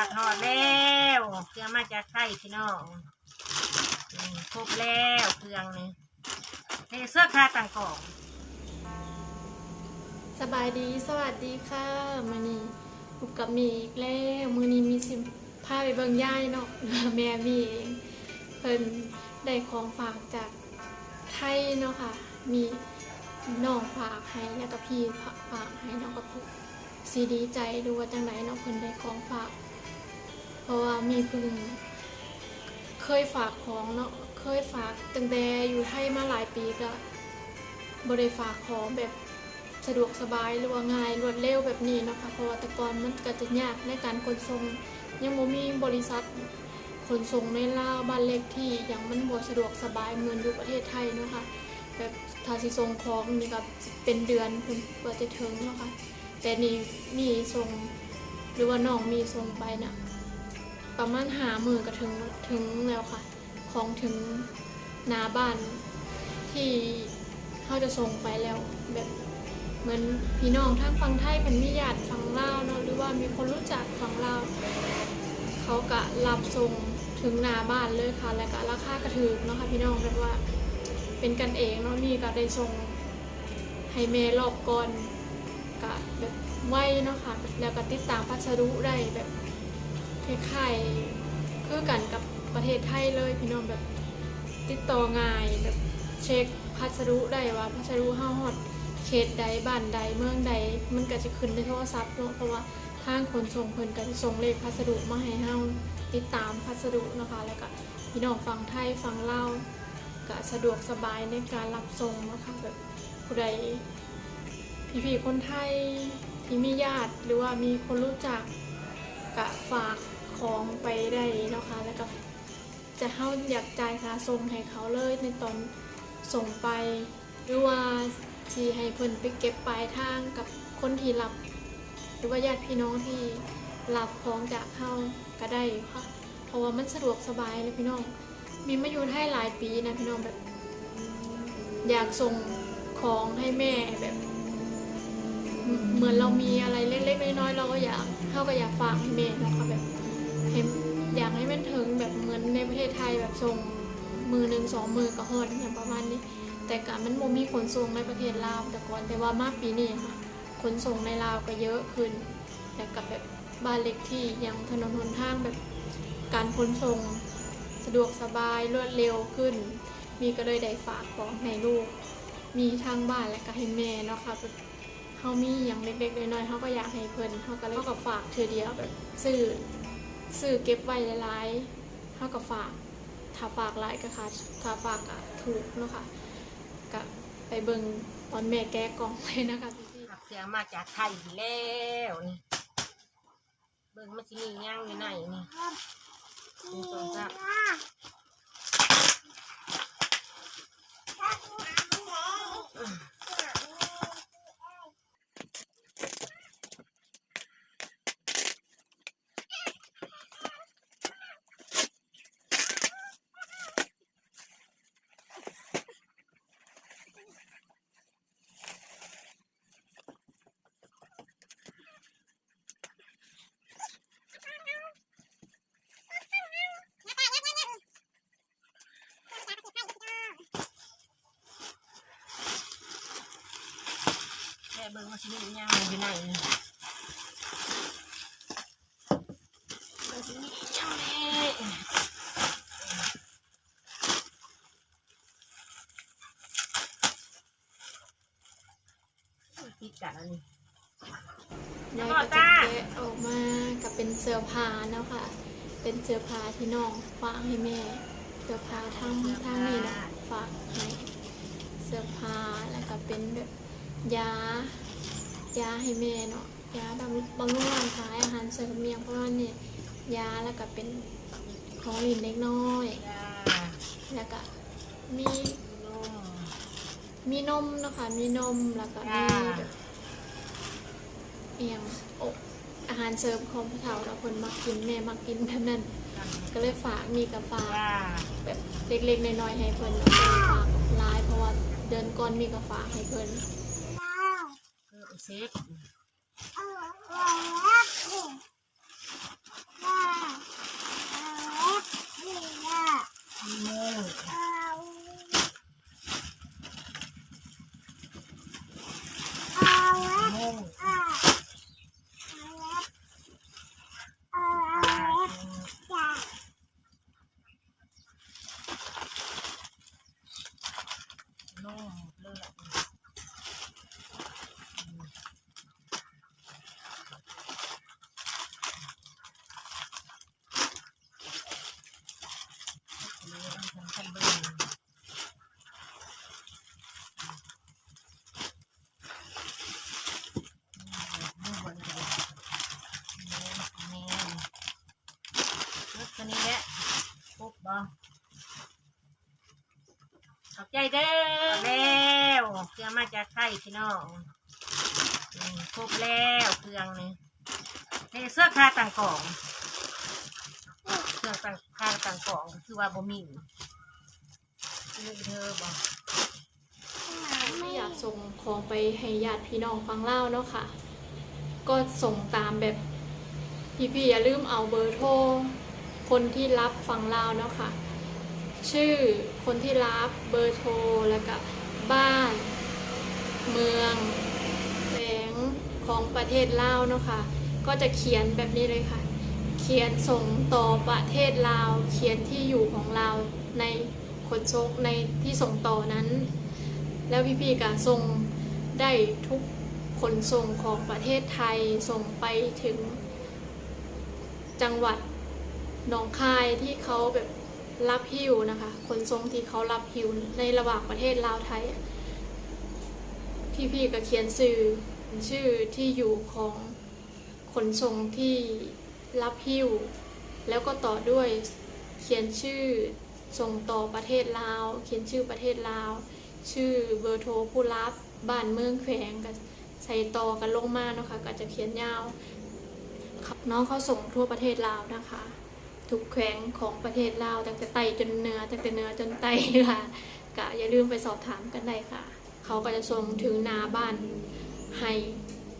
าทอดแล้วเครื่องมาจากไทยพี่น้องนี่ครบแล้วเครื่องนี้เทเสื้อคาต่างกองสบายดีสวัสดีค่ะมานี่พบกับมีอีกแล้วมือนี้มีสิพาไปเบิ่งย่ายเนาะแม่มีเองเพิ่นได้ของฝากจากไทยเนาะค่ะ มีน้องฝากให้แล้วก็พี่ฝากให้เนาะก็คือซีดีใจดูว่าจังไหนเนาะเพิ่นได้ของฝาก เพราะว่ามีเพิ่งเคยฝากของเนาะเคยฝากตั้งแต่อยู่ไทยมาหลายปีก็บ่ได้ฝากของแบบสะดวกสบายหรือว่าง่ายรวดเร็วแบบนี้เนาะคะเพราะว่าแต่ก่อนมันก็จะยากในการขนส่งยังบ่มีบริษัทขนส่งในลาวบ้านเล็กที่ยังมันบ่สะดวกสบายเหมือนอยู่ประเทศไทยเนาะค่ะแบบถ้าสิส่งของนี่ก็เป็นเดือนเพิ่นกว่าจะถึงเนาะค่ะแต่นี่มีส่งหรือว่าน้องมีส่งไปน่ะ ประมาณหามือก็ถึงถึงแล้วค่ะ ของถึงนาบ้านที่เขาจะส่งไปแล้ว แบบเหมือนพี่น้องทั้งฝั่งไทยเป็นมิญาติฝั่งลาวเนาะหรือว่ามีคนรู้จักฝั่งลาวเขากะรับส่งถึงนาบ้านเลยค่ะ แล้วก็ราคากระถือเนาะค่ะพี่น้องแบบว่า เป็นกันเองเนาะนี่ก็ได้ส่งให้เมรอบก่อนกะแบบไวเนาะค่ะแล้วก็ติดตามพัสดุได้แบบ คล้ายๆคือกันกับประเทศไทยเลยพี่น้องแบบติดต่อง่ายแบบเช็คพัสดุได้ว่าพัสดุเฮาฮอดเขตใดบ้านใดเมืองใดมันก็จะขึ้นในโทรศัพท์เนาะเพราะว่าทางขนส่งเพิ่นก็จะส่งเลขพัสดุมาให้เฮาติดตามพัสดุนะคะแล้วก็พี่น้องฟังไทยฟังเล่าก็สะดวกสบายในการรับส่งนะคะแบบผู้ใดพี่ๆคนไทยที่มีญาติหรือว่ามีคนรู้จักก็ฝาก ของไปได้เนาะคะแล้วก็จะเฮาอยากจ่ายค่าส่งให้เขาเลยในตอนส่งไป หรือว่าที่ให้เพิ่นไปเก็บปลายทางกับคนที่รับ หรือว่าญาติพี่น้องที่รับของจากเฮาก็ได้ค่ะเพราะว่ามันสะดวกสบายเลยพี่น้อง มีมาอยู่ไทยหลายปีนะพี่น้องแบบ อยากส่งของให้แม่แบบ เหมือนเรามีอะไรเล็กๆน้อยๆเราก็อยากเฮาก็อยากฝากให้แม่นะค่ะแบบ ให้อยากให้มันถึงแบบเหมือนในประเทศไทยแบบส่งมือหนึ่งสองมือก็ฮอดอย่างประมาณนี้ แต่การมันบ่มีขนส่งในประเทศลาวแต่ก่อนแต่ว่ามากปีนี้ค่ะขนส่งในลาวก็เยอะขึ้นแต่กับแบบบ้านเล็กที่ยังถนนหนทางแบบการขนส่งสะดวกสบายรวดเร็วขึ้น มีก็เลยได้ฝากของให้ลูก มีทางบ้านและก็ให้แม่เนาะค่ะแบบเฮามีอย่างเล็กๆน้อยๆเฮาก็อยากให้เพิ่นเฮาก็เลยเฮาก็ฝากเทื่อเดียวแบบซื้อ ซื้อเก็บไว้หลายๆเฮาก็ฝาก ถ้าฝากหลายก็ค่ะถ้าฝากก็ถูกเนาะค่ะก็ไปเบิ่งตอนแม่แกะกล่องเลยนะคะพี่รับเครื่องมาจากไทยอีกแล้วนี่เบิ่งมันสิมีย่างอยู่ไหนนี่หนึ่งสองสามเบิ่งมันสิมีย่างอยู่ไหนนี่มันสิมีย่างนี่ติดกันอันนี้ยายก็จะแกะออกมากับเป็นเสื้อผ้าเนาะค่ะ เป็นเสื้อผ้าที่น้องฝากให้แม่ เสื้อผ้าทั้งทั้งนี้นะฝากให้เสื้อผ้าแล้วก็เป็นแบบยา ยาให้แม่เนาะยาบำบำรุงร่างกายอาหารเสริมเมียงเพราะว่าเนี่ยยาแล้วก็เป็นของลินเล็กน้อย จ้าแล้วก็มีนุ่มมีนมเนาะคะมีนมแล้วก็มีจ้า แบบเอียงอกอาหารเสริมของผู้เฒ่าเราคนมักกินแม่มักกินแบบนั้น ก็เลยฝากมีกับฝาก จ้าแบบเล็กๆน้อยๆให้เพิ่นเนาะเพิ่นฝากหลายเพราะว่าเดือนก่อนมีกับฝากให้เพิ่น เออเซ็ก ใจเด้อแล้วเครื่องมาจากไทยพี่น้องอืมครบแล้วเครื่องนี้เทเสื้อคาต่างกล่องเครื่องต่างคาต่างกล่องคือว่าบ่มีนี่เธอบอกไม่อยากส่งของไปให้ญาติพี่น้องฟังเล่าวเนาะค่ะ ก็ส่งตามแบบพี่ๆอย่าลืมเอาเบอร์โทรคนที่รับฟังเล่าวเนาะค่ะ ชื่อคนที่รับเบอร์โทร แล้วก็บ้าน เมืองแหลงของประเทศลาวเนาะค่ะก็จะเขียนแบบนี้เลยค่ะ เขียนส่งต่อประเทศลาว เขียนที่อยู่ของเราในขนส่งในที่ส่งต่อนั้น แล้วพี่ๆก็ส่งได้ทุกขนส่งของประเทศไทยส่งไปถึงจังหวัดหนองคายที่เขาแบบ รับหิวนะคะขนส่งที่เขารับหิวในระหว่างประเทศลาวไทยอะพี่ๆก็เขียนชื่อชื่อที่อยู่ของขนส่งที่รับหิวแล้วก็ต่อด้วยเขียนชื่อส่งต่อประเทศลาว เขียนชื่อประเทศลาว ชื่อเบอร์โทรผู้รับบ้านเมืองแขวงกับใส่ต่อกันลงมาเนาะคะก็จะเขียนยาวขับน้องเขาส่งทั่วประเทศลาวนะคะ ทุกแขวงของประเทศลาวตั้งแต่ไตจนเนื้อตั้งแต่เนื้อจนไตค่ะก็อย่าลืมไปสอบถามกันได้ค่ะ เขาก็จะส่งถึงนาบ้านให้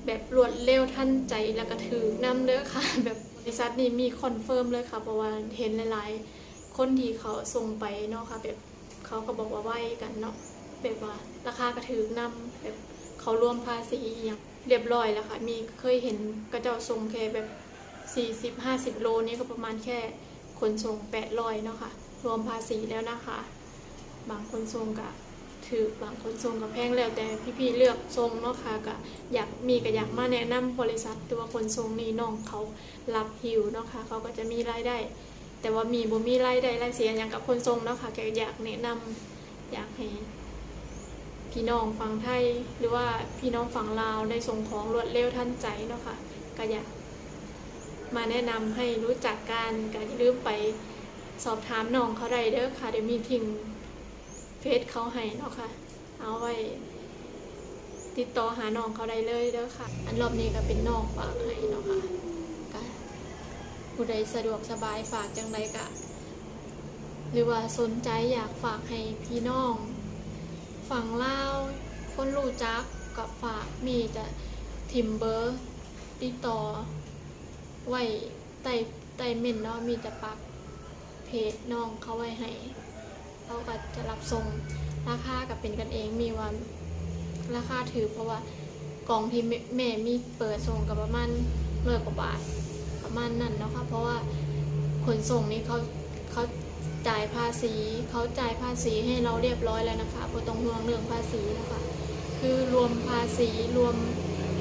แบบรวดเร็วทันใจแล้วก็ถือนำเด้อค่ะ แบบบริษัทนี้มีคอนเฟิร์มเลยค่ะเพราะว่าเห็นหลายๆ คนที่เขาส่งไปเนาะค่ะแบบเขาก็บอกว่าไหวกันเนาะแบบว่าราคากระถือนำแบบเขารวมภาษีอย่างเรียบร้อยแล้วค่ะ มีเคยเห็นกระเจ้าส่งแค่แบบ 40 50 โลนี่ก็ประมาณแค่ขนส่ง800เนาะค่ะ รวมภาษีแล้วนะคะ บางคนส่งก็ถือบางคนส่งก็แพงแล้วแต่พี่ๆเลือกส่งเนาะค่ะก็อยากมีก็อยากมาแนะนำบริษัทตัวคนส่งนี่น้องเขารับหิวเนาะค่ะเขาก็จะมีรายได้ แต่ว่ามีบ่มีรายได้รายเสียอย่างกับคนส่งเนาะค่ะแกอยากแนะนำอยากให้พี่น้องฝั่งไทยหรือว่าพี่น้องฝั่งลาวได้ส่งของรวดเร็วทันใจเนาะค่ะก็อยาก มาแนะนำให้รู้จักกันก็อย่าลืมไปสอบถามน้องเขาได้เด้อค่ะเดี๋ยวมีทิ้งเฟซเขาให้เนาะค่ะ เอาไว้ ติดต่อหาน้องเขาได้เลยเด้อค่ะ อันรอบนี้ก็เป็นน้องฝากให้เนาะค่ะก็ผู้ใดสะดวกสบายฝากจังใดก็หรือว่าสนใจอยากฝากให้พี่น้องฝั่งลาวคนรู้จักกับฝากมีจะทิมเบอร์ ติดต่อ ไว้ใต้ใต้เม่นเนาะมีจะปักเพจน้องเขาไว้ให้เขาก็จะรับส่งราคากับเป็นกันเองมีวันราคาถือเพราะว่ากล่องที่แม่ม่มีเปิดส่งกับประมาณร้อยกว่าบาทประมาณนั้นเนาะค่ะเพราะว่าขนส่งนี้เขาเขาจ่ายภาษีเขาจ่ายภาษีให้เราเรียบร้อยแล้วนะคะบ่ต้องห่วงเรื่องภาษีนะคะคือรวมภาษีรวม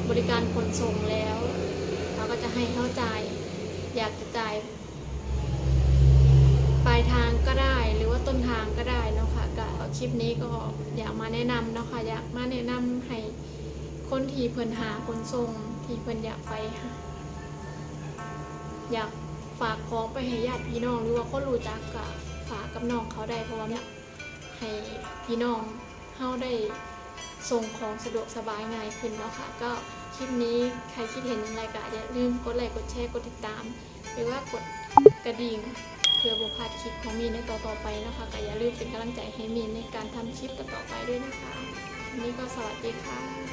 บริการขนส่งแล้ว เราก็จะให้เขาจ่าย อยากจะจ่ายปลายทางก็ได้หรือว่าต้นทางก็ได้นะคะก็คลิปนี้ก็อยากมาแนะนำนะคะอยากมาแนะนำให้คนที่เพิ่นหาขนส่งที่เพิ่นอยากไป อยากฝากของไปให้ญาติพี่น้องหรือว่าคนรู้จักกับฝากกับน้องเขาได้เพราะว่าเนี่ยให้พี่น้องเฮาได้ส่งของสะดวกสบายง่ายขึ้นเนาะค่ะก็ คลิปนี้ใครคิดเห็นอย่างไรก็อย่าลืมกดไลค์กดแชร์กดติดตาม หรือว่ากดกระดิ่งเพื่อบ่พลาดคลิปของมีนในต่อๆไปนะคะก็อย่าลืมเป็นกำลังใจให้มีนในการทำคลิปต่อๆไปด้วยนะคะวันนี้ก็สวัสดีค่ะ